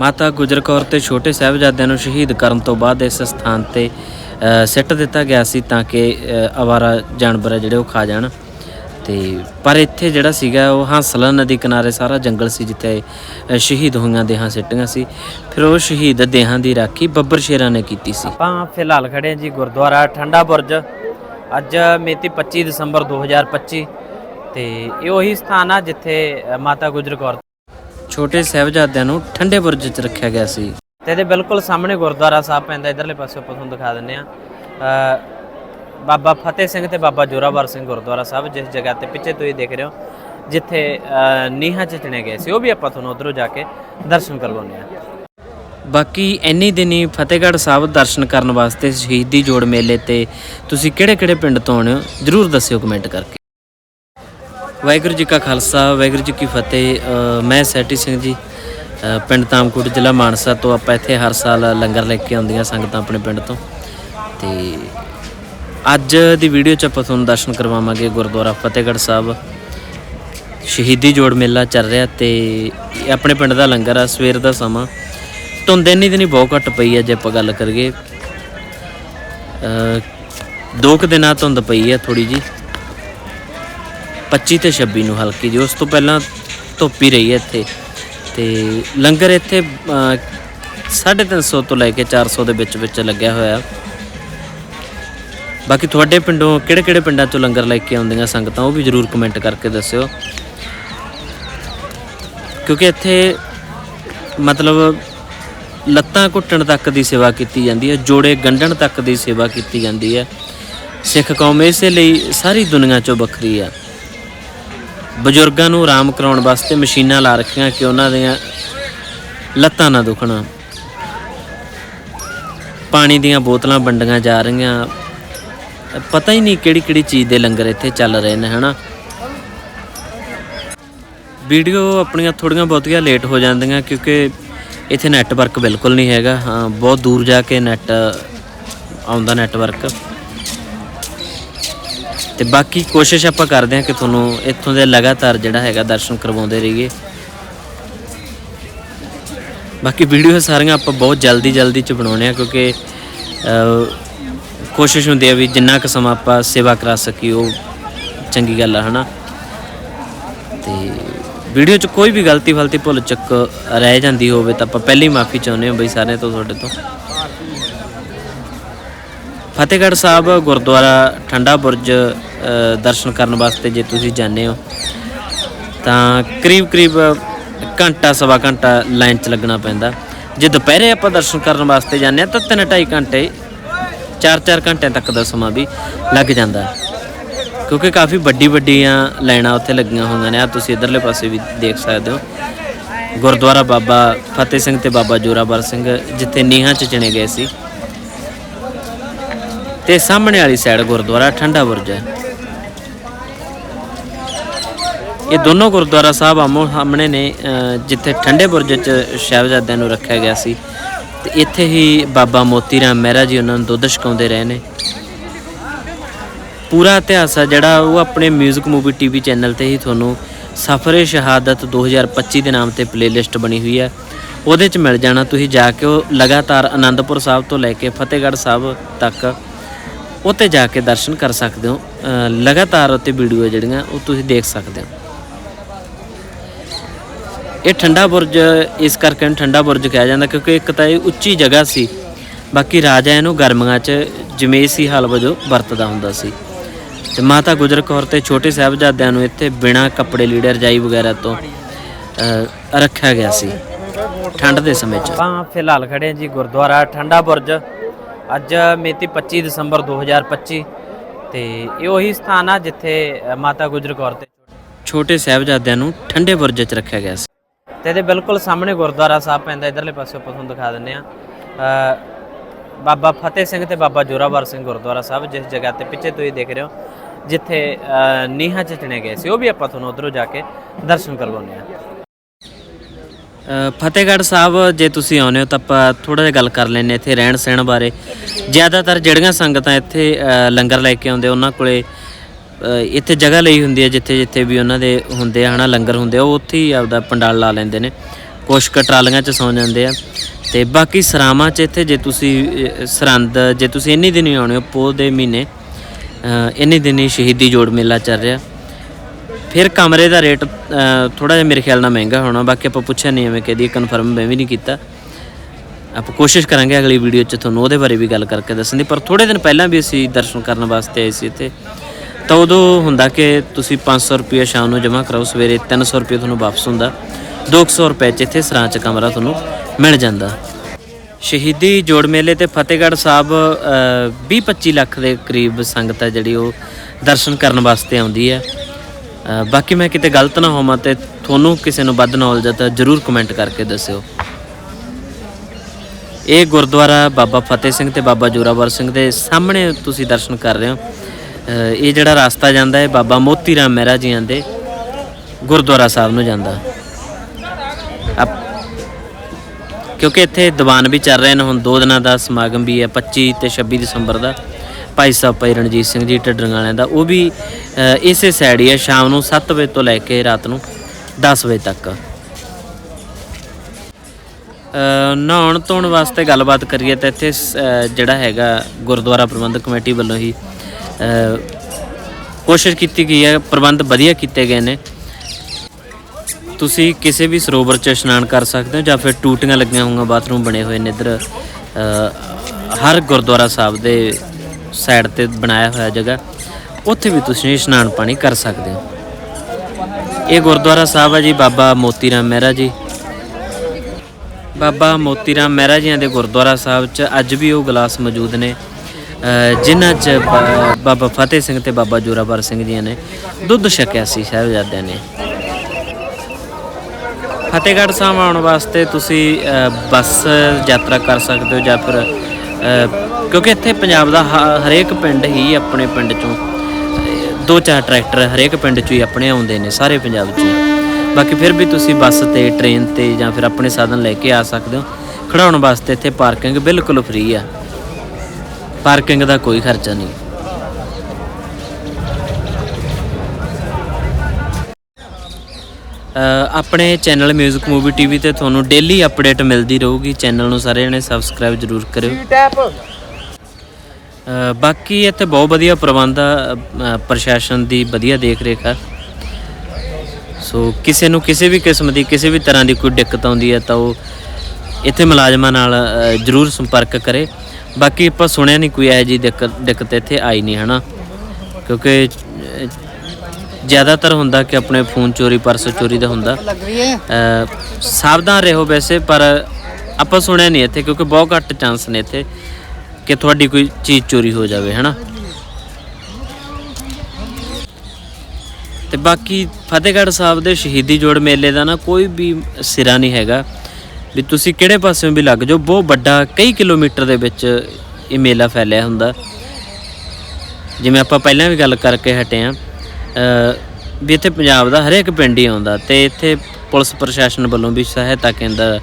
ਮਾਤਾ ਗੁਜਰ ਕੌਰ ਤੇ ਛੋਟੇ ਸਾਹਿਬਜ਼ਾਦਿਆਂ ਨੂੰ ਸ਼ਹੀਦ ਕਰਨ ਤੋਂ ਬਾਅਦ ਇਸ ਸਥਾਨ ਤੇ ਸਿੱਟ ਦਿੱਤਾ ਗਿਆ ਸੀ ਤਾਂ ਕਿ ਅ, ਅਵਾਰਾ ਜਾਨਵਰ ਆ ਜਿਹੜੇ ਉਹ ਖਾ ਜਾਣ। ਤੇ ਪਰ ਇੱਥੇ ਜਿਹੜਾ ਸੀਗਾ ਉਹ ਹੰਸਲਾ ਨਦੀ ਕਿਨਾਰੇ ਸਾਰਾ ਜੰਗਲ ਸੀ ਜਿੱਥੇ ਸ਼ਹੀਦ ਹੋਈਆਂ ਦੇਹਾਂ ਸਿੱਟੀਆਂ ਸੀ। ਫਿਰ ਉਹ ਸ਼ਹੀਦ ਦੇਹਾਂ ਦੀ ਰਾਖੀ ਬੱਬਰ ਸ਼ੇਰਾਂ ਨੇ ਕੀਤੀ ਸੀ। ਆਪਾਂ ਫਿਲਹਾਲ ਖੜੇ ਹਾਂ ਜੀ ਗੁਰਦੁਆਰਾ ਠੰਡਾ ਬੁਰਜ। ਅੱਜ ਮਿਤੀ 25 ਦਸੰਬਰ 2025 ਤੇ ਇਹ ਉਹੀ ਸਥਾਨ ਆ ਜਿੱਥੇ ਮਾਤਾ ਗੁਜਰ ਕੌਰ ਛੋਟੇ ਸਾਹਿਬਜ਼ਾਦਿਆਂ ਨੂੰ ਠੰਡੇ ਬੁਰਜ 'ਚ ਰੱਖਿਆ ਗਿਆ ਸੀ। ਤੇ ਇਹਦੇ ਬਿਲਕੁਲ ਸਾਹਮਣੇ ਗੁਰਦੁਆਰਾ ਸਾਹਿਬ ਪੈਂਦਾ ਇਧਰਲੇ ਪਾਸੇ ਆਪਾਂ ਤੁਹਾਨੂੰ ਦਿਖਾ ਦਿੰਨੇ ਆ ਬਾਬਾ ਫਤਿਹ ਸਿੰਘ ਤੇ ਬਾਬਾ ਜੋਰਾਵਰ ਸਿੰਘ ਗੁਰਦੁਆਰਾ ਸਾਹਿਬ ਜਿਸ ਜਗ੍ਹਾ ਤੇ ਪਿੱਛੇ ਤੁਸੀਂ ਦੇਖ ਰਹੇ ਹੋ ਜਿੱਥੇ ਨੀਹਾਂ 'ਚ ਚਿਣੇ ਗਏ ਸੀ। ਉਹ ਵੀ ਆਪਾਂ ਤੁਹਾਨੂੰ ਉਧਰੋਂ ਜਾ ਕੇ ਦਰਸ਼ਨ ਕਰਵਾਉਂਦੇ ਆ ਬਾਕੀ ਇੰਨੀ ਦਿਨੀ ਫਤਿਹਗੜ੍ਹ ਸਾਹਿਬ ਦਰਸ਼ਨ ਕਰਨ ਵਾਸਤੇ ਸ਼ਹੀਦੀ ਜੋੜ ਮੇਲੇ ਤੇ ਤੁਸੀਂ ਕਿਹੜੇ-ਕਿਹੜੇ ਪਿੰਡ ਤੋਂ ਆਉਣੇ ਹੋ? ਜਰੂਰ ਦੱਸਿਓ ਕਮੈਂਟ ਕਰਕੇ। ਵਾਹਿਗੁਰੂ ਜੀ ਕਾ ਖਾਲਸਾ, ਵਾਹਿਗੁਰੂ ਜੀ ਕੀ ਫਤਿਹ। ਮੈਂ ਸੈਟੀ ਸਿੰਘ ਜੀ ਪਿੰਡ ਤਾਮਕੋਟ ਜ਼ਿਲ੍ਹਾ ਮਾਨਸਾ ਤੋਂ ਆਪਾਂ ਇੱਥੇ ਹਰ ਸਾਲ ਲੰਗਰ ਲੈ ਕੇ ਆਉਂਦੀਆਂ ਸੰਗਤਾਂ ਆਪਣੇ ਪਿੰਡ ਤੋਂ। ਤੇ ਅੱਜ ਦੀ ਵੀਡੀਓ 'ਚ ਆਪਾਂ ਤੁਹਾਨੂੰ ਦਰਸ਼ਨ ਕਰਵਾਵਾਂਗੇ ਗੁਰਦੁਆਰਾ ਫਤਿਹਗੜ੍ਹ ਸਾਹਿਬ। ਸ਼ਹੀਦੀ ਜੋੜ ਮੇਲਾ ਚੱਲ ਰਿਹਾ ਤੇ ਆਪਣੇ ਪਿੰਡ ਦਾ ਲੰਗਰ ਆ, ਸਵੇਰ ਦਾ ਸਮਾਂ। ਧੁੰਦ ਇੰਨੀ ਦਿਨੀ ਬਹੁਤ ਘੱਟ ਪਈ ਹੈ ਜੇ ਆਪਾਂ ਗੱਲ ਕਰੀਏ। ਦੋ ਕੁ ਦਿਨਾਂ ਧੁੰਦ ਪਈ ਹੈ ਥੋੜੀ ਜੀ 25 ਤੇ 26 ਨੂੰ ਹਲਕੀ ਜੀ ਉਸ ਤੋਂ ਪਹਿਲਾਂ ਧੁੱਪ ਹੀ ਰਹੀ ਹੈ ਇੱਥੇ। ਤੇ ਲੰਗਰ ਇੱਥੇ ਅ, 350 ਤੋਂ ਲੈ ਕੇ 400 ਦੇ ਵਿੱਚ ਵਿੱਚ ਲੱਗਿਆ ਹੋਇਆ ਬਾਕੀ ਤੁਹਾਡੇ ਪਿੰਡੋਂ ਕਿਹੜੇ ਕਿਹੜੇ ਪਿੰਡਾਂ ਚੋਂ ਲੰਗਰ ਲੈ ਕੇ ਆਉਂਦੀਆਂ ਸੰਗਤਾਂ ਉਹ ਵੀ ਜਰੂਰ ਕਮੈਂਟ ਕਰਕੇ ਦੱਸਿਓ। ਕਿਉਂਕਿ ਇੱਥੇ ਮਤਲਬ ਲੱਤਾਂ ਘੁੱਟਣ ਤੱਕ ਦੀ ਸੇਵਾ ਕੀਤੀ ਜਾਂਦੀ ਹੈ ਜੋੜੇ ਗੰਢਣ ਤੱਕ ਦੀ ਸੇਵਾ ਕੀਤੀ ਜਾਂਦੀ ਹੈ। ਸਿੱਖ ਕੌਮ ਇਸੇ ਲਈ ਸਾਰੀ ਦੁਨੀਆ 'ਚੋਂ ਵੱਖਰੀ ਆ ਬਜ਼ੁਰਗਾਂ ਨੂੰ ਆਰਾਮ ਕਰਾਉਣ ਵਾਸਤੇ ਮਸ਼ੀਨਾਂ ਲਾ ਰੱਖੀਆਂ ਕਿ ਉਹਨਾਂ ਦੀਆਂ ਲੱਤਾਂ ਨਾ ਦੁਖਣ। ਪਾਣੀ ਦੀਆਂ ਬੋਤਲਾਂ ਵੰਡੀਆਂ ਜਾ ਰਹੀਆਂ। ਪਤਾ ਹੀ ਨਹੀਂ ਕਿਹੜੀ ਕਿਹੜੀ ਚੀਜ਼ ਦੇ ਲੰਗਰ ਇੱਥੇ ਚੱਲ ਰਹੇ ਨੇ, ਹਨਾ? ਵੀਡੀਓ ਆਪਣੀਆਂ ਥੋੜੀਆਂ ਬਹੁਤੀਆਂ ਲੇਟ ਹੋ ਜਾਂਦੀਆਂ ਕਿਉਂਕਿ ਇੱਥੇ ਨੈਟਵਰਕ ਬਿਲਕੁਲ ਨਹੀਂ ਹੈਗਾ। ਹਾਂ, ਬਹੁਤ ਦੂਰ ਜਾ ਕੇ ਨੈਟ ਆਉਂਦਾ ਨੈਟਵਰਕ ਤੇ ਬਾਕੀ ਕੋਸ਼ਿਸ਼ ਆਪਾਂ ਕਰਦੇ ਹਾਂ ਕਿ ਤੁਹਾਨੂੰ ਇੱਥੋਂ ਦੇ ਲਗਾਤਾਰ ਜਿਹੜਾ ਹੈਗਾ ਦਰਸ਼ਨ ਕਰਵਾਉਂਦੇ ਰਹੀਏ। ਬਾਕੀ ਵੀਡੀਓ ਸਾਰੀਆਂ ਆਪਾਂ ਬਹੁਤ ਜਲਦੀ ਜਲਦੀ ਚ ਬਣਾਉਣੇ ਆ ਕਿਉਂਕਿ ਕੋਸ਼ਿਸ਼ ਹੁੰਦੀ ਹੈ ਵੀ ਜਿੰਨਾ ਕੁ ਸਮਾਂ ਆਪਾਂ ਸੇਵਾ ਕਰਾ ਸਕੀਏ, ਉਹ ਚੰਗੀ ਗੱਲ ਆ, ਹਨਾ? ਤੇ ਵੀਡੀਓ 'ਚ ਕੋਈ ਵੀ ਗਲਤੀ ਫਲਤੀ ਭੁੱਲ ਚੱਕ ਰਹਿ ਜਾਂਦੀ ਹੋਵੇ ਤਾਂ ਆਪਾਂ ਪਹਿਲਾਂ ਹੀ ਮਾਫੀ ਚਾਹੁੰਦੇ ਹਾਂ ਬਈ ਸਾਰਿਆਂ ਤੋਂ, ਤੁਹਾਡੇ ਤੋਂ। ਫਤਿਹਗੜ੍ਹ ਸਾਹਿਬ ਗੁਰਦੁਆਰਾ ਠੰਡਾ ਬੁਰਜ ਦਰਸ਼ਨ ਕਰਨ ਵਾਸਤੇ ਜੇ ਤੁਸੀਂ ਜਾਂਦੇ ਹੋ, ਤਾਂ ਕਰੀਬ ਕਰੀਬ ਘੰਟਾ ਸਵਾ ਘੰਟਾ ਲਾਈਨ 'ਚ ਲੱਗਣਾ ਪੈਂਦਾ। ਜੇ ਦੁਪਹਿਰੇ ਆਪਾਂ ਦਰਸ਼ਨ ਕਰਨ ਵਾਸਤੇ ਜਾਂਦੇ ਆ ਤਾਂ 3-2.5 ਘੰਟੇ 4-4 ਘੰਟਿਆਂ ਤੱਕ ਦਾ ਸਮਾਂ ਵੀ ਲੱਗ ਜਾਂਦਾ। ਕਿਉਂਕਿ ਕਾਫੀ ਵੱਡੀ ਵੱਡੀਆਂ ਲਾਈਨਾਂ ਉੱਥੇ ਲੱਗੀਆਂ ਹੋਈਆਂ ਨੇ। ਆ ਤੁਸੀਂ ਇਧਰਲੇ ਪਾਸੇ ਵੀ ਦੇਖ ਸਕਦੇ ਹੋ। ਗੁਰਦੁਆਰਾ ਬਾਬਾ ਫਤਿਹ ਸਿੰਘ ਤੇ ਬਾਬਾ ਜੋਰਾਵਰ ਸਿੰਘ, ਜਿੱਥੇ ਨੀਹਾਂ 'ਚ ਚਿਣੇ ਗਏ ਸੀ। ਤੇ ਸਾਹਮਣੇ ਵਾਲੀ ਸਾਈਡ ਗੁਰਦੁਆਰਾ ਠੰਡਾ ਬੁਰਜ ਹੈ। ਇਹ ਦੋਨੋਂ ਗੁਰਦੁਆਰਾ ਸਾਹਿਬ ਆਮੋ ਸਾਹਮਣੇ ਨੇ ਜਿੱਥੇ ਠੰਡੇ ਬੁਰਜ 'ਚ ਸ਼ਹਿਬਜ਼ਾਦਿਆਂ ਨੂੰ ਰੱਖਿਆ ਗਿਆ ਸੀ। ਤੇ ਇੱਥੇ ਹੀ ਬਾਬਾ ਮੋਤੀ ਰਾਮ ਮਹਿਰਾ ਜੀ ਉਹਨਾਂ ਨੂੰ ਦੁੱਧ ਛਕਾਉਂਦੇ ਰਹੇ ਨੇ। ਪੂਰਾ ਇਤਿਹਾਸ ਆ ਜਿਹੜਾ, ਉਹ ਆਪਣੇ 뮤직 ਮੂਵੀ ਟੀਵੀ ਚੈਨਲ ਤੇ ਹੀ ਤੁਹਾਨੂੰ ਸਫਰੇ ਸ਼ਹਾਦਤ 2025 ਦੇ ਨਾਮ ਤੇ ਪਲੇਲਿਸਟ ਬਣੀ ਹੋਈ ਹੈ ਉਹਦੇ 'ਚ ਮਿਲ ਜਾਣਾ, ਤੁਸੀਂ ਜਾ ਕੇ ਉਹ ਲਗਾਤਾਰ ਆਨੰਦਪੁਰ ਸਾਹਿਬ ਤੋਂ ਲੈ ਕੇ ਫਤਿਹਗੜ੍ਹ ਸਾਹਿਬ ਤੱਕ। ਉੱਤੇ ਜਾ ਕੇ ਦਰਸ਼ਨ ਕਰ ਸਕਦੇ ਹੋ। ਲਗਾਤਾਰ ਉੱਤੇ ਵੀਡੀਓ ਜਿਹੜੀਆਂ, ਉਹ ਤੁਸੀਂ ਦੇਖ ਸਕਦੇ ਹੋ। ਇਹ ਠੰਡਾ ਬੁਰਜ, ਇਸ ਕਰਕੇ ਠੰਡਾ ਬੁਰਜ ਕਿਹਾ ਜਾਂਦਾ ਕਿਉਂਕਿ ਇੱਕ ਤਾਂ ਇਹ ਉੱਚੀ ਜਗ੍ਹਾ ਸੀ। ਬਾਕੀ ਰਾਜਾ ਇਹਨੂੰ ਗਰਮੀਆਂ 'ਚ ਜਮੇਸੀ ਹਾਲ ਵਜੋਂ ਵਰਤਦਾ ਹੁੰਦਾ ਸੀ। ਤੇ ਮਾਤਾ ਗੁਜਰ ਕੌਰ ਤੇ ਛੋਟੇ ਸਾਹਿਬਜ਼ਾਦਿਆਂ ਨੂੰ ਇੱਥੇ ਬਿਨਾਂ ਕੱਪੜੇ ਲੀੜੇ, ਰਜਾਈ ਵਗੈਰਾ ਤੋਂ ਰੱਖਿਆ ਗਿਆ ਸੀ। ਠੰਡ ਦੇ ਸਮੇਂ 'ਚ। ਆਪਾਂ ਫਿਲਹਾਲ ਖੜੇ ਹਾਂ ਜੀ ਗੁਰਦੁਆਰਾ ਠੰਡਾ ਬੁਰਜ। ਅੱਜ ਮਿਤੀ 25 ਦਸੰਬਰ 2025 ਤੇ ਇਹ ਉਹੀ ਸਥਾਨ ਆ ਜਿੱਥੇ ਮਾਤਾ ਗੁਜਰ ਕੌਰ ਤੇ ਛੋਟੇ ਸਾਹਿਬਜ਼ਾਦਿਆਂ ਨੂੰ ਠੰਡੇ ਬੁਰਜ 'ਚ ਰੱਖਿਆ ਗਿਆ ਸੀ। ਤੇ ਇਹਦੇ ਬਿਲਕੁਲ ਸਾਹਮਣੇ ਗੁਰਦੁਆਰਾ ਸਾਹਿਬ ਪੈਂਦਾ, ਇਧਰਲੇ ਪਾਸੇ ਆਪਾਂ ਤੁਹਾਨੂੰ ਦਿਖਾ ਦਿੰਨੇ ਆ ਬਾਬਾ ਫਤਿਹ ਸਿੰਘ ਤੇ ਬਾਬਾ ਜੋਰਾਵਰ ਸਿੰਘ ਗੁਰਦੁਆਰਾ ਸਾਹਿਬ, ਜਿਸ ਜਗ੍ਹਾ ਤੇ ਪਿੱਛੇ ਤੁਸੀਂ ਦੇਖ ਰਹੇ ਹੋ, ਜਿੱਥੇ ਨੀਹਾਂ 'ਚ ਚਿਣੇ ਗਏ ਸੀ। ਉਹ ਵੀ ਆਪਾਂ ਤੁਹਾਨੂੰ ਉਧਰੋਂ ਜਾ ਕੇ ਦਰਸ਼ਨ ਕਰਵਾਉਂਦੇ ਆ ਫਤਿਹਗੜ੍ਹ ਸਾਹਿਬ ਜੇ ਤੁਸੀਂ ਆਉਂਦੇ ਹੋ ਤਾਂ ਆਪਾਂ ਥੋੜਾ ਜਿਹਾ ਗੱਲ ਕਰ ਲੈਂਦੇ ਇੱਥੇ ਰਹਿਣ ਸਹਿਣ ਬਾਰੇ। ਜ਼ਿਆਦਾਤਰ ਜਿਹੜੀਆਂ ਸੰਗਤਾਂ ਇੱਥੇ ਲੰਗਰ ਲੈ ਕੇ ਆਉਂਦੇ ਉਹਨਾਂ ਕੋਲੇ ਇੱਥੇ ਜਗ੍ਹਾ ਲਈ ਹੁੰਦੀ ਹੈ ਜਿੱਥੇ ਜਿੱਥੇ ਵੀ ਉਹਨਾਂ ਦੇ ਹੁੰਦੇ ਆ ਹਨਾ ਲੰਗਰ ਹੁੰਦੇ ਆ ਉਹ ਉੱਥੇ ਹੀ ਆਪਦਾ ਪੰਡਾਲ ਲਾ ਲੈਂਦੇ ਨੇ। ਕੁਛ ਕੁ ਟਰਾਲੀਆਂ 'ਚ ਸੌਂ ਜਾਂਦੇ ਆ। ਤੇ ਬਾਕੀ ਸਰਾਵਾਂ 'ਚ ਇੱਥੇ ਜੇ ਤੁਸੀਂ ਅਹ, ਸਰਹੰਦ ਜੇ ਤੁਸੀਂ ਇੰਨੇ ਦਿਨ ਹੀ ਆਉਣੇ ਹੋ ਪੋਹ ਦੇ ਮਹੀਨੇ ਇੰਨੇ ਦਿਨ ਹੀ ਸ਼ਹੀਦੀ ਜੋੜ ਮੇਲਾ ਚੱਲ ਰਿਹਾ। ਫਿਰ ਕਮਰੇ ਦਾ ਰੇਟ ਥੋੜਾ ਜਿਹਾ ਮੇਰੇ ਖਿਆਲ ਨਾਲ ਮਹਿੰਗਾ ਹੋਣਾ, ਬਾਕੀ ਆਪਾਂ ਪੁੱਛਿਆ ਨਹੀਂ, ਐਵੇਂ ਕਹਦੀ ਕਨਫਰਮ ਮੈਂ ਵੀ ਨਹੀਂ ਕੀਤਾ। ਆਪਾਂ ਕੋਸ਼ਿਸ਼ ਕਰਾਂਗੇ ਅਗਲੀ ਵੀਡੀਓ 'ਚ ਤੁਹਾਨੂੰ ਉਹਦੇ ਬਾਰੇ ਵੀ ਗੱਲ ਕਰਕੇ ਦੱਸਣ ਦੀ, ਪਰ ਥੋੜੇ ਦਿਨ ਪਹਿਲਾਂ ਵੀ ਅਸੀਂ ਦਰਸ਼ਨ ਕਰਨ ਵਾਸਤੇ ਆਏ ਸੀ ਇੱਥੇ। ਤਾਂ ਉਦੋਂ ਹੁੰਦਾ ਕਿ ਤੁਸੀਂ 500 ਰੁਪਏ ਸ਼ਾਮ ਨੂੰ ਜਮ੍ਹਾਂ ਕਰਾਓ, ਸਵੇਰੇ 300 ਰੁਪਏ ਤੁਹਾਨੂੰ ਵਾਪਸ ਹੁੰਦਾ। 200 ਰੁਪਏ 'ਚ ਇੱਥੇ ਸਰਾਂ 'ਚ ਕਮਰਾ ਤੁਹਾਨੂੰ ਮਿਲ ਜਾਂਦਾ। ਸ਼ਹੀਦੀ ਜੋੜ ਮੇਲੇ ਤੇ ਫਤਿਹਗੜ੍ਹ ਸਾਹਿਬ 20-25 ਲੱਖ ਦੇ ਕਰੀਬ ਸੰਗਤ ਹੈ ਜਿਹੜੀ ਉਹ ਦਰਸ਼ਨ ਕਰਨ ਵਾਸਤੇ ਆਉਂਦੀ ਹੈ। ਬਾਕੀ ਮੈਂ ਕਿਤੇ ਗਲਤ ਨਾ ਹੋਵਾਂ ਤੇ ਤੁਹਾਨੂੰ ਕਿਸੇ ਨੂੰ ਵੱਧ ਨੌਲੇਜ ਹੈ ਤਾਂ ਜਰੂਰ ਕਮੈਂਟ ਕਰਕੇ ਦੱਸਿਓ। ਇਹ ਗੁਰਦੁਆਰਾ ਬਾਬਾ ਫਤਿਹ ਸਿੰਘ ਤੇ ਬਾਬਾ ਜੋਰਾਵਰ ਸਿੰਘ ਦੇ ਸਾਹਮਣੇ ਤੁਸੀਂ ਦਰਸ਼ਨ ਕਰ ਰਹੇ ਹੋ। ਇਹ ਜਿਹੜਾ ਰਸਤਾ ਜਾਂਦਾ ਹੈ ਬਾਬਾ ਮੋਤੀ ਰਾਮ ਮਹਿਰਾ ਜੀਆਂ ਦੇ ਗੁਰਦੁਆਰਾ ਸਾਹਿਬ ਨੂੰ ਜਾਂਦਾ। ਕਿਉਂਕਿ ਇੱਥੇ ਦੀਵਾਨ ਵੀ ਚੱਲ ਰਹੇ ਨੇ, ਹੁਣ ਦੋ ਦਿਨਾਂ ਦਾ ਸਮਾਗਮ ਵੀ ਹੈ 25 ਤੇ 26 ਦਸੰਬਰ ਦਾ। ਭਾਈ ਸਾਹਿਬ, ਭਾਈ ਰਣਜੀਤ ਸਿੰਘ ਜੀ ਢੱਡਰਾਂ ਵਾਲਿਆਂ ਦਾ, ਉਹ ਵੀ ਇਸੇ ਸਾਈਡ ਹੀ ਹੈ ਸ਼ਾਮ ਨੂੰ 7 ਵਜੇ ਤੋਂ ਲੈ ਕੇ ਰਾਤ ਨੂੰ 10 ਵਜੇ ਤੱਕ। ਨਹਾਉਣ ਧੋਣ ਵਾਸਤੇ ਗੱਲਬਾਤ ਕਰੀਏ ਤਾਂ ਇੱਥੇ ਸ- ਜਿਹੜਾ ਹੈਗਾ ਗੁਰਦੁਆਰਾ ਪ੍ਰਬੰਧਕ ਕਮੇਟੀ ਵੱਲੋਂ ਹੀ ਕੋਸ਼ਿਸ਼ ਕੀਤੀ ਗਈ ਹੈ, ਪ੍ਰਬੰਧ ਵਧੀਆ ਕੀਤੇ ਗਏ ਨੇ। ਤੁਸੀਂ ਕਿਸੇ ਵੀ ਸਰੋਵਰ 'ਚ ਇਸ਼ਨਾਨ ਕਰ ਸਕਦੇ ਹੋ ਜਾਂ ਫਿਰ ਟੂਟੀਆਂ ਲੱਗੀਆਂ ਹੋਈਆਂ ਬਾਥਰੂਮ ਬਣੇ ਹੋਏ ਨੇ ਇੱਧਰ ਹਰ ਗੁਰਦੁਆਰਾ ਸਾਹਿਬ ਦੇ ਸਾਈਡ ਤੇ ਬਣਾਇਆ ਹੋਇਆ ਜਗ੍ਹਾ, ਉੱਥੇ ਵੀ ਤੁਸੀਂ ਇਸ਼ਨਾਨ ਪਾਣੀ ਕਰ ਸਕਦੇ ਹੋ। ਇਹ ਗੁਰਦੁਆਰਾ ਸਾਹਿਬ ਹੈ ਜੀ, ਬਾਬਾ ਮੋਤੀ ਰਾਮ ਮਹਿਰਾ ਜੀ। ਬਾਬਾ ਮੋਤੀ ਰਾਮ ਮਹਿਰਾ ਜੀਆਂ ਦੇ ਗੁਰਦੁਆਰਾ ਸਾਹਿਬ 'ਚ ਅੱਜ ਵੀ ਉਹ ਗਲਾਸ ਮੌਜੂਦ ਨੇ। ਜਿਨ੍ਹਾਂ 'ਚ ਬਾ- ਬਾਬਾ ਫਤਿਹ ਸਿੰਘ ਤੇ ਬਾਬਾ ਜੋਰਾਵਰ ਸਿੰਘ ਜੀਆਂ ਨੇ ਦੁੱਧ ਛਕਿਆ ਸੀ, ਸਾਹਿਬਜ਼ਾਦਿਆਂ ਨੇ। ਫਤਿਹਗੜ੍ਹ ਸਾਹਿਬ ਆਉਣ ਵਾਸਤੇ ਤੁਸੀਂ ਬੱਸ ਯਾਤਰਾ ਕਰ ਸਕਦੇ ਹੋ ਜਾਂ ਫਿਰ ਕਿਉਂਕਿ ਇੱਥੇ ਪੰਜਾਬ ਦਾ ਹ- ਹਰੇਕ ਪਿੰਡ ਹੀ ਆਪਣੇ ਪਿੰਡ ਚੋਂ ਦੋ ਚਾਰ ਟਰੈਕਟਰ ਹਰੇਕ ਪਿੰਡ ਚੋਂ ਹੀ ਆਪਣੇ ਆਉਂਦੇ ਨੇ ਸਾਰੇ ਪੰਜਾਬ 'ਚ ਹੀ। ਬਾਕੀ ਫਿਰ ਵੀ ਤੁਸੀਂ ਬੱਸ ਤੇ, ਟ੍ਰੇਨ ਤੇ ਜਾਂ ਫਿਰ ਆਪਣੇ ਸਾਧਨ ਲੈ ਕੇ ਆ ਸਕਦੇ ਹੋ। ਖੜਾਉਣ ਵਾਸਤੇ ਇੱਥੇ ਪਾਰਕਿੰਗ ਬਿਲਕੁਲ ਫ੍ਰੀ ਆ। ਪਾਰਕਿੰਗ ਦਾ ਕੋਈ ਖਰਚਾ ਨਹੀਂ। ਆਪਣੇ ਚੈਨਲ 뮤직 ਮੂਵੀ ਟੀਵੀ ਤੇ ਤੁਹਾਨੂੰ ਡੇਲੀ ਅਪਡੇਟ ਮਿਲਦੀ ਰਹੂਗੀ। ਚੈਨਲ ਨੂੰ ਸਾਰੇ ਜਣੇ ਸਬਸਕ੍ਰਾਈਬ ਜਰੂਰ ਕਰਿਓ। ਬਾਕੀ ਇੱਥੇ ਬਹੁਤ ਵਧੀਆ ਪ੍ਰਬੰਧ ਆ ਪ੍ਰਸ਼ਾਸਨ ਦੀ ਵਧੀਆ ਦੇਖ ਰੇਖ ਆ। ਸੋ ਕਿਸੇ ਨੂੰ ਕਿਸੇ ਵੀ ਕਿਸਮ ਦੀ ਕਿਸੇ ਵੀ ਤਰ੍ਹਾਂ ਦੀ ਕੋਈ ਦਿੱਕਤ ਆਉਂਦੀ ਹੈ ਤਾਂ ਉਹ ਇੱਥੇ ਮੁਲਾਜ਼ਮਾਂ ਨਾਲ ਜਰੂਰ ਸੰਪਰਕ ਕਰੇ। ਬਾਕੀ ਆਪਾਂ ਸੁਣਿਆ ਨਹੀਂ ਕੋਈ ਇਹੋ ਜਿਹੀ ਦਿੱਕਤ ਦਿੱਕਤ ਇੱਥੇ ਆਈ ਨਹੀਂ ਹਨਾ? ਕਿਉਂਕਿ ਜ਼ਿਆਦਾਤਰ ਹੁੰਦਾ ਕਿ ਆਪਣੇ ਫੋਨ ਚੋਰੀ ਪਰਸ ਚੋਰੀ ਦਾ ਹੁੰਦਾ। ਸਾਵਧਾਨ ਰਹੋ ਵੈਸੇ ਪਰ ਆਪਾਂ ਸੁਣਿਆ ਨਹੀਂ ਇੱਥੇ ਕਿਉਂਕਿ ਬਹੁਤ ਘੱਟ ਚਾਂਸ ਨੇ ਇੱਥੇ। ਕਿ ਤੁਹਾਡੀ ਕੋਈ ਚੀਜ਼ ਚੋਰੀ ਹੋ ਜਾਵੇ, ਹਨਾ? ਤੇ ਬਾਕੀ ਫਤਿਹਗੜ੍ਹ ਸਾਹਿਬ ਦੇ ਸ਼ਹੀਦੀ ਜੋੜ ਮੇਲੇ ਦਾ ਨਾ ਕੋਈ ਵੀ ਸਿਰਾ ਨਹੀਂ ਹੈਗਾ। ਵੀ ਤੁਸੀਂ ਕਿਹੜੇ ਪਾਸਿਓਂ ਵੀ ਲੱਗ ਜਾਓ, ਬਹੁਤ ਵੱਡਾ ਕਈ ਕਿਲੋਮੀਟਰ ਦੇ ਵਿੱਚ ਇਹ ਮੇਲਾ ਫੈਲਿਆ ਹੁੰਦਾ। ਜਿਵੇਂ ਆਪਾਂ ਪਹਿਲਾਂ ਵੀ ਗੱਲ ਕਰਕੇ ਹਟੇ ਆ ਵੀ ਇੱਥੇ ਪੰਜਾਬ ਦਾ ਹਰੇਕ ਪਿੰਡ ਹੀ ਆਉਂਦਾ ਤੇ ਇੱਥੇ ਪੁਲਿਸ ਪ੍ਰਸ਼ਾਸਨ ਵੱਲੋਂ ਵੀ ਸਹਾਇਤਾ ਕੇਂਦਰ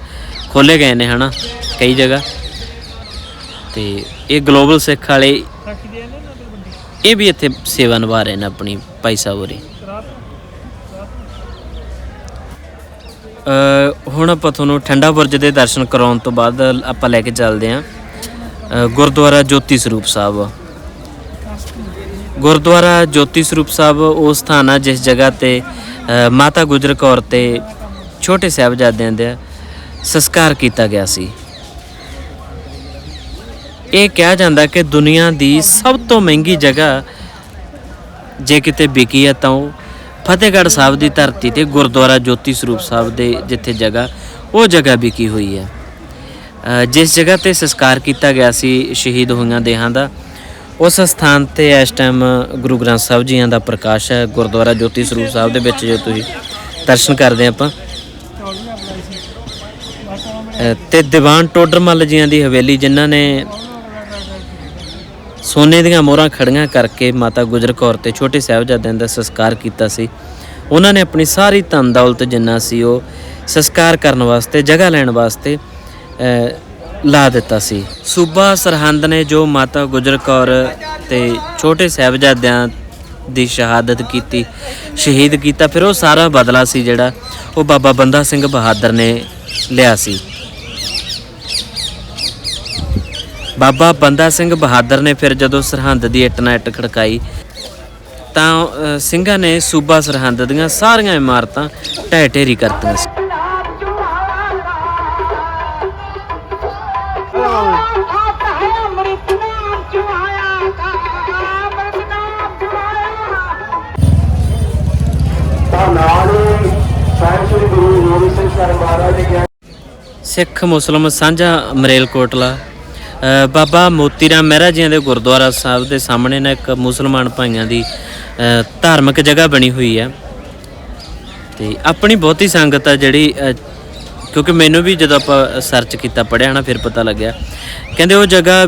ਖੋਲੇ ਗਏ ਨੇ, ਹਨਾ, ਕਈ ਜਗ੍ਹਾ। ਤੇ ਇਹ ਗਲੋਬਲ ਸਿੱਖ ਵਾਲੇ ਇਹ ਵੀ ਇੱਥੇ ਸੇਵਾ ਨਿਭਾ ਰਹੇ ਨੇ ਆਪਣੀ ਭਾਈ ਸਾਹਿਬ ਹੋਰੀ। ਹੁਣ ਆਪਾਂ ਤੁਹਾਨੂੰ ਠੰਡਾ ਬੁਰਜ ਦੇ ਦਰਸ਼ਨ ਕਰਾਉਣ ਤੋਂ ਬਾਅਦ ਆਪਾਂ ਲੈ ਕੇ ਚੱਲਦੇ ਹਾਂ। ਗੁਰਦੁਆਰਾ ਜੋਤੀ ਸਰੂਪ ਸਾਹਿਬ। ਗੁਰਦੁਆਰਾ ਜੋਤੀ ਸਰੂਪ ਸਾਹਿਬ ਉਹ ਸਥਾਨ ਆ ਜਿਸ ਜਗ੍ਹਾ ਤੇ ਮਾਤਾ ਗੁਜਰ ਕੌਰ ਤੇ ਛੋਟੇ ਸਾਹਿਬਜ਼ਾਦਿਆਂ ਦਾ ਸੰਸਕਾਰ ਕੀਤਾ ਗਿਆ ਸੀ। ਇਹ ਕਿਹਾ ਜਾਂਦਾ ਕਿ ਦੁਨੀਆ ਦੀ ਸਭ ਤੋਂ ਮਹਿੰਗੀ ਜਗ੍ਹਾ ਜੇ ਕਿਤੇ ਵਿਕੀ ਹੈ ਤਾਂ ਉਹ ਫਤਿਹਗੜ੍ਹ ਸਾਹਿਬ ਦੀ ਧਰਤੀ ਤੇ ਗੁਰਦੁਆਰਾ ਜੋਤੀ ਸਰੂਪ ਸਾਹਿਬ ਦੇ ਜਿੱਥੇ ਜਗ੍ਹਾ ਉਹ ਜਗ੍ਹਾ ਵਿਕੀ ਹੋਈ ਹੈ। ਅ, ਜਿਸ ਜਗ੍ਹਾ ਤੇ ਸੰਸਕਾਰ ਕੀਤਾ ਗਿਆ ਸੀ ਸ਼ਹੀਦ ਹੋਈਆਂ ਦੇਹਾਂ ਦਾ ਉਸ ਸਥਾਨ ਤੇ ਇਸ ਟਾਈਮ ਗੁਰੂ ਗ੍ਰੰਥ ਸਾਹਿਬ ਜੀਆਂ ਦਾ ਪ੍ਰਕਾਸ਼ ਹੈ। ਗੁਰਦੁਆਰਾ ਜੋਤੀ ਸਰੂਪ ਸਾਹਿਬ ਦੇ ਵਿੱਚ ਜੋ ਤੁਸੀਂ ਦਰਸ਼ਨ ਕਰਦੇ ਆਪਾਂ। ਅ, ਤੇ ਦੀਵਾਨ ਟੋਡਰਮੱਲ ਜੀਆਂ ਦੀ ਹਵੇਲੀ ਜਿਨ੍ਹਾਂ ਨੇ ਸੋਨੇ ਦੀਆਂ ਮੋਹਰਾਂ ਖੜੀਆਂ ਕਰਕੇ ਮਾਤਾ ਗੁਜਰ ਕੌਰ ਤੇ ਛੋਟੇ ਸਾਹਿਬਜ਼ਾਦਿਆਂ ਦਾ ਸੰਸਕਾਰ ਕੀਤਾ ਸੀ। ਉਹਨਾਂ ਨੇ ਆਪਣੀ ਸਾਰੀ ਧਨ ਦੌਲਤ ਜਿੰਨਾ ਸੀ ਉਹ ਸੰਸਕਾਰ ਕਰਨ ਵਾਸਤੇ, ਜਗ੍ਹਾ ਲੈਣ ਵਾਸਤੇ ਲਾ ਦਿੱਤਾ ਸੀ। ਸੂਬਾ ਸਰਹੰਦ ਨੇ ਜੋ ਮਾਤਾ ਗੁਜਰ ਕੌਰ ਤੇ ਛੋਟੇ ਸਾਹਿਬਜ਼ਾਦਿਆਂ ਦੀ ਸ਼ਹਾਦਤ ਕੀਤੀ, ਸ਼ਹੀਦ ਕੀਤਾ, ਫਿਰ ਉਹ ਸਾਰਾ ਬਦਲਾ ਸੀ ਜਿਹੜਾ ਉਹ ਬਾਬਾ ਬੰਦਾ ਸਿੰਘ ਬਹਾਦਰ ਨੇ ਲਿਆ ਸੀ। ਬਾਬਾ ਬੰਦਾ ਸਿੰਘ ਬਹਾਦਰ ਨੇ ਫਿਰ ਜਦੋਂ ਸਰਹੰਦ ਦੀ ਇੱਟ ਨਾਲ ਇੱਟ ਖੜਕਾਈ ਤਾਂ ਸਿੰਘਾਂ ਨੇ ਸੂਬਾ ਸਰਹੰਦ ਦੀਆਂ ਸਾਰੀਆਂ ਇਮਾਰਤਾਂ ਢਹਿ ਢੇਰੀ ਕਰਤੀਆਂ ਸੀ। ਸਿੱਖ ਮੁਸਲਮ ਸਾਂਝਾ ਮਰੇਲਕੋਟਲਾ ਅ, ਬਾਬਾ ਮੋਤੀ ਰਾਮ ਮਹਿਰਾ ਜੀਆਂ ਦੇ ਗੁਰਦੁਆਰਾ ਸਾਹਿਬ ਦੇ ਸਾਹਮਣੇ ਨਾ ਇੱਕ ਮੁਸਲਮਾਨ ਭਾਈਆਂ ਦੀ ਧਾਰਮਿਕ ਜਗ੍ਹਾ ਬਣੀ ਹੋਈ ਹੈ। ਤੇ ਆਪਣੀ ਬਹੁਤੀ ਸੰਗਤ ਆ ਜਿਹੜੀ ਕਿਉਂਕਿ ਮੈਨੂੰ ਵੀ ਜਦੋਂ ਆਪਾਂ ਸਰਚ ਕੀਤਾ ਪੜਿਆ ਨਾ, ਫਿਰ ਪਤਾ ਲੱਗਿਆ। ਕਹਿੰਦੇ ਉਹ ਜਗ੍ਹਾ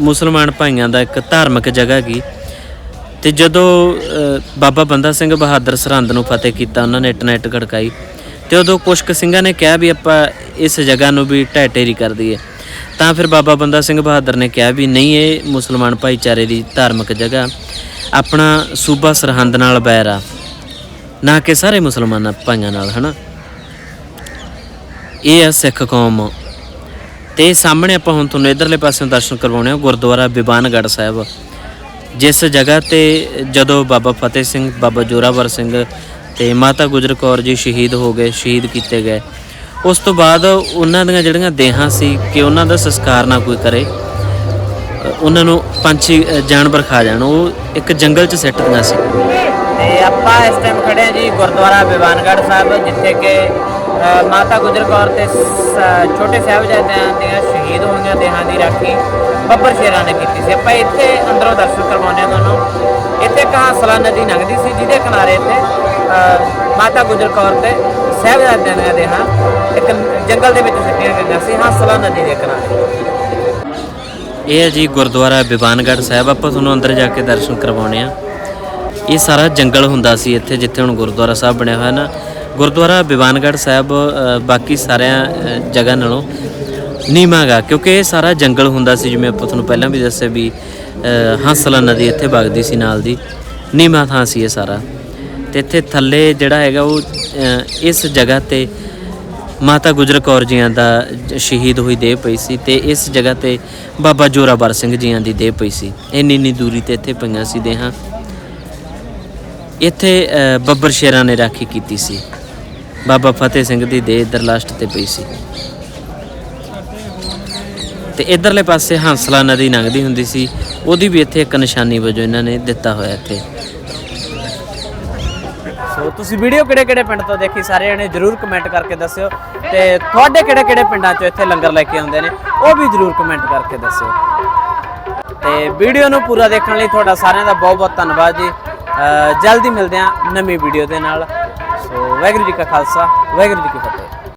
ਮੁਸਲਮਾਨ ਭਾਈਆਂ ਦਾ ਇੱਕ ਧਾਰਮਿਕ ਜਗ੍ਹਾ ਹੈਗੀ ਤੇ ਜਦੋਂ ਬਾਬਾ ਬੰਦਾ ਸਿੰਘ ਬਹਾਦਰ ਸਰਹੰਦ ਨੂੰ ਫਤਿਹ ਕੀਤਾ, ਉਹਨਾਂ ਨੇ ਇੱਟ ਨਾਲ ਇੱਟ ਖੜਕਾਈ। ਤੇ ਉਦੋਂ ਕੁਸ਼ਕ ਸਿੰਘਾਂ ਨੇ ਕਿਹਾ ਵੀ ਆਪਾਂ ਇਸ ਜਗ੍ਹਾ ਨੂੰ ਵੀ ਢਹਿ ਢੇਰੀ ਕਰ ਦਈਏ। ਤਾਂ ਫਿਰ ਬਾਬਾ ਬੰਦਾ ਸਿੰਘ ਬਹਾਦਰ ਨੇ ਕਿਹਾ ਵੀ ਨਹੀਂ, ਇਹ ਮੁਸਲਮਾਨ ਭਾਈਚਾਰੇ ਦੀ ਧਾਰਮਿਕ ਜਗ੍ਹਾ। ਆਪਣਾ ਸੂਬਾ ਸਰਹੰਦ ਨਾਲ ਬੈਰ ਆ। ਨਾ ਕਿ ਸਾਰੇ ਮੁਸਲਮਾਨਾਂ ਭਾਈਆਂ ਨਾਲ, ਹਨਾ? ਇਹ ਆ ਸਿੱਖ ਕੌਮ। ਤੇ ਸਾਹਮਣੇ ਆਪਾਂ ਹੁਣ ਤੁਹਾਨੂੰ ਇਧਰਲੇ ਪਾਸਿਓਂ ਦਰਸ਼ਨ ਕਰਵਾਉਣੇ ਆ, ਗੁਰਦੁਆਰਾ ਬਿਬਾਨਗੜ੍ਹ ਸਾਹਿਬ। ਜਿਸ ਜਗ੍ਹਾ ਤੇ ਜਦੋਂ ਬਾਬਾ ਫਤਿਹ ਸਿੰਘ, ਬਾਬਾ ਜੋਰਾਵਰ ਸਿੰਘ ਤੇ ਮਾਤਾ ਗੁਜਰ ਕੌਰ ਜੀ ਸ਼ਹੀਦ ਹੋ ਗਏ, ਸ਼ਹੀਦ ਕੀਤੇ ਗਏ ਉਸ ਤੋਂ ਬਾਅਦ ਉਹਨਾਂ ਦੀਆਂ ਜਿਹੜੀਆਂ ਦੇਹਾਂ ਸੀ ਕਿ ਉਹਨਾਂ ਦਾ ਸੰਸਕਾਰ ਨਾ ਕੋਈ ਕਰੇ, ਉਹਨਾਂ ਨੂੰ ਪੰਛੀ ਜਾਨਵਰ ਖਾ ਜਾਣ, ਉਹ ਇੱਕ ਜੰਗਲ 'ਚ ਸਿੱਟ ਦੀਆਂ ਸੀ। ਤੇ ਆਪਾਂ ਇਸ ਟਾਈਮ ਖੜੇ ਹਾਂ ਜੀ ਗੁਰਦੁਆਰਾ ਬਿਵਾਨਗੜ੍ਹ ਸਾਹਿਬ, ਜਿੱਥੇ ਕਿ ਮਾਤਾ ਗੁਜਰ ਕੌਰ ਤੇ ਛੋਟੇ ਸਾਹਿਬਜ਼ਾਦਿਆਂ ਦੀਆਂ ਸ਼ਹੀਦ ਹੋਈਆਂ ਦੇਹਾਂ ਦੀ ਰਾਖੀ ਬੱਬਰ ਸ਼ੇਰਾਂ ਨੇ ਕੀਤੀ ਸੀ। ਆਪਾਂ ਇੱਥੇ ਅੰਦਰੋਂ ਦਰਸ਼ਨ ਕਰਵਾਉਂਦੇ ਹਾਂ ਤੁਹਾਨੂੰ। ਇੱਥੇ ਕਹਾਸਲਾ ਨਦੀ ਲੰਘਦੀ ਸੀ, ਜਿਹਦੇ ਕਿਨਾਰੇ ਇੱਥੇ ਮਾਤਾ ਗੁਜਰ ਕੌਰ ਤੇ ਸਾਹਿਬਜ਼ਾਦਿਆਂ ਦੀਆਂ ਦੇਹਾਂ ਇੱਕ ਜੰਗਲ ਦੇ ਵਿੱਚ ਸਿੱਟੀਆਂ ਗਈਆਂ ਸੀ, ਹੰਸਲਾ ਨਦੀ ਦੇ ਕਿਨਾਰੇ ਇਹ ਹੈ ਜੀ ਗੁਰਦੁਆਰਾ ਬਿਬਾਨਗੜ੍ਹ ਸਾਹਿਬ, ਆਪਾਂ ਤੁਹਾਨੂੰ ਅੰਦਰ ਜਾ ਕੇ ਦਰਸ਼ਨ ਕਰਵਾਉਣੇ ਆ। ਇਹ ਸਾਰਾ ਜੰਗਲ ਹੁੰਦਾ ਸੀ ਇੱਥੇ, ਜਿੱਥੇ ਹੁਣ ਗੁਰਦੁਆਰਾ ਸਾਹਿਬ ਬਣਿਆ ਹੋਇਆ ਨਾ। ਗੁਰਦੁਆਰਾ ਬਿਬਾਨਗੜ੍ਹ ਸਾਹਿਬ ਬਾਕੀ ਸਾਰਿਆਂ ਜਗ੍ਹਾ ਨਾਲੋਂ ਨੀਵਾਂ ਕਿਉਂਕਿ ਇਹ ਸਾਰਾ ਜੰਗਲ ਹੁੰਦਾ ਸੀ, ਜਿਵੇਂ ਆਪਾਂ ਤੁਹਾਨੂੰ ਪਹਿਲਾਂ ਵੀ ਦੱਸਿਆ ਵੀ ਹੰਸਲਾ ਨਦੀ ਇੱਥੇ ਵਗਦੀ ਸੀ ਨਾਲ ਦੀ। ਨੀਵਾਂ ਥਾਂ ਸੀ ਇਹ ਸਾਰਾ। ਤੇ ਇੱਥੇ ਥੱਲੇ ਜਿਹੜਾ ਹੈਗਾ ਉਹ ਇਸ ਜਗ੍ਹਾ ਤੇ ਮਾਤਾ ਗੁਜਰ ਕੌਰ ਜੀਆਂ ਦਾ ਸ਼ਹੀਦ ਹੋਈ ਦੇਹ ਪਈ ਸੀ ਤੇ ਇਸ ਜਗ੍ਹਾ ਤੇ ਬਾਬਾ ਜੋਰਾਵਰ ਸਿੰਘ ਜੀਆਂ ਦੀ ਦੇਹ ਪਈ ਸੀ। ਇੰਨੀ ਇੰਨੀ ਦੂਰੀ ਤੇ ਇੱਥੇ ਪਈਆਂ ਸੀ ਦੇਹਾਂ। ਇੱਥੇ ਬੱਬਰ ਸ਼ੇਰਾਂ ਨੇ ਰਾਖੀ ਕੀਤੀ ਸੀ। ਬਾਬਾ ਫਤਿਹ ਸਿੰਘ ਦੀ ਦੇਹ ਇੱਧਰ ਲਾਸਟ ਤੇ ਪਈ ਸੀ। ਤੇ ਇਧਰਲੇ ਪਾਸੇ ਹੰਸਲਾ ਨਦੀ ਲੰਘਦੀ ਹੁੰਦੀ ਸੀ। ਉਹਦੀ ਵੀ ਇੱਥੇ ਇੱਕ ਨਿਸ਼ਾਨੀ ਵਜੋਂ ਇਹਨਾਂ ਨੇ ਦਿੱਤਾ ਹੋਇਆ ਇੱਥੇ। ਸੋ ਤੁਸੀਂ ਵੀਡੀਓ ਕਿਹੜੇ ਕਿਹੜੇ ਪਿੰਡ ਤੋਂ ਦੇਖੀ? ਸਾਰੇ ਜਣੇ ਜਰੂਰ ਕਮੈਂਟ ਕਰਕੇ ਦੱਸਿਓ ਤੇ ਤੁਹਾਡੇ ਕਿਹੜੇ ਕਿਹੜੇ ਪਿੰਡਾਂ 'ਚੋਂ ਇੱਥੇ ਲੰਗਰ ਲੈ ਕੇ ਆਉਂਦੇ ਨੇ, ਉਹ ਵੀ ਜਰੂਰ ਕਮੈਂਟ ਕਰਕੇ ਦੱਸਿਓ। ਤੇ ਵੀਡੀਓ ਨੂੰ ਪੂਰਾ ਦੇਖਣ ਲਈ ਤੁਹਾਡਾ ਸਾਰਿਆਂ ਦਾ ਬਹੁਤ ਬਹੁਤ ਧੰਨਵਾਦ ਜੀ। ਜਲਦੀ ਮਿਲਦੇ ਹਾਂ ਨਵੀਂ ਵੀਡੀਓ ਦੇ ਨਾਲ। ਸੋ, ਵਾਹਿਗੁਰੂ ਜੀ ਕਾ ਖਾਲਸਾ, ਵਾਹਿਗੁਰੂ ਜੀ ਕੀ ਫਤਿਹ।